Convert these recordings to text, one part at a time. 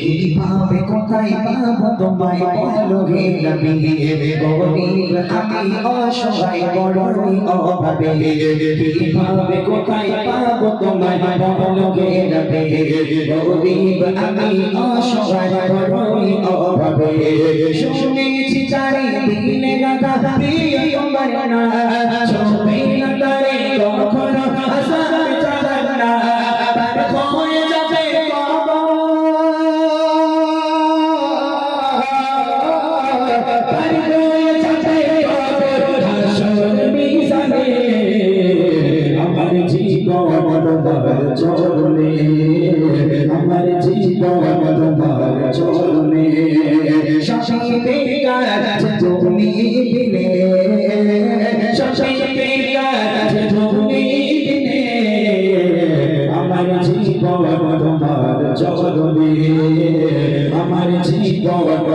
কীভাবে কোথায় পাবো তোমায় বলো হে নবী? গরিব আমি অসহায়, বড়ই অভাবে। কীভাবে কোথায় পাবো তোমায় বলো হে নবী? গরিব আমি অসহায়, বড়ই অভাবে। শুনেছি চারিদিকে গাথা প্রিয় আমার জীবন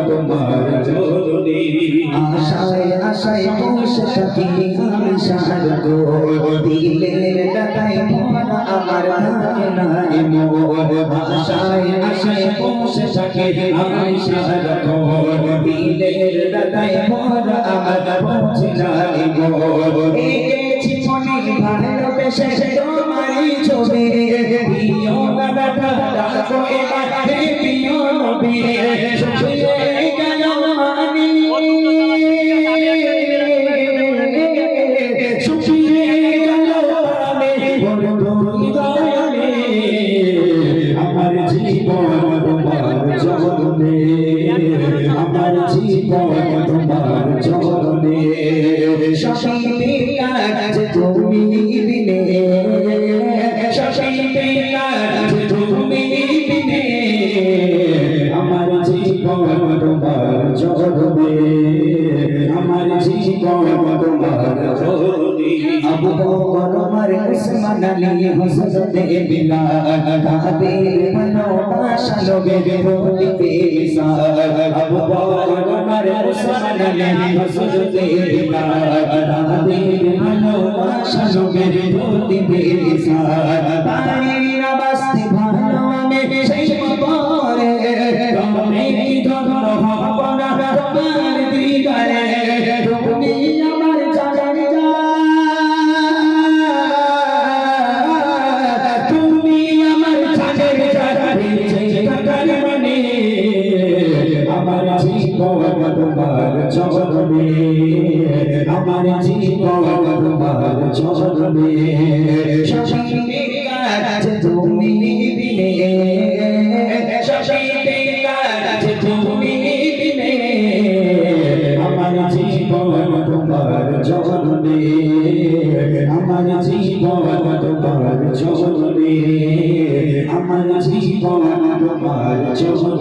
তোমার আশায় আশায় বসে থাকি আশায় আশায় বসে থাকি আমি দিলের পৌঁছে এঁকেছি মনে ভালোবেসে তোমারই শাসিতে কাজ তুমি দিলে। শাসিতে কাজ তুমি দিলে আমার জীবন তোমার চরণে আমার জীবন তোমার চরণে আবু বকর ওমর উসমান হযরত বিলাল তাদের ভালোবাসা লোভে প্রতিতে মিসাল তারি না বাসতে ভালো আমি সেই তোমার চরণে আমার জীবন তোমার চরণে শাসিতে কাজ তুমি দিলে শাসিতে কাজ তুমি দিলে, আমার জীবন তোমার চরণে আমার জীবন তোমার চরণে আমার জীবন তোমার চরণে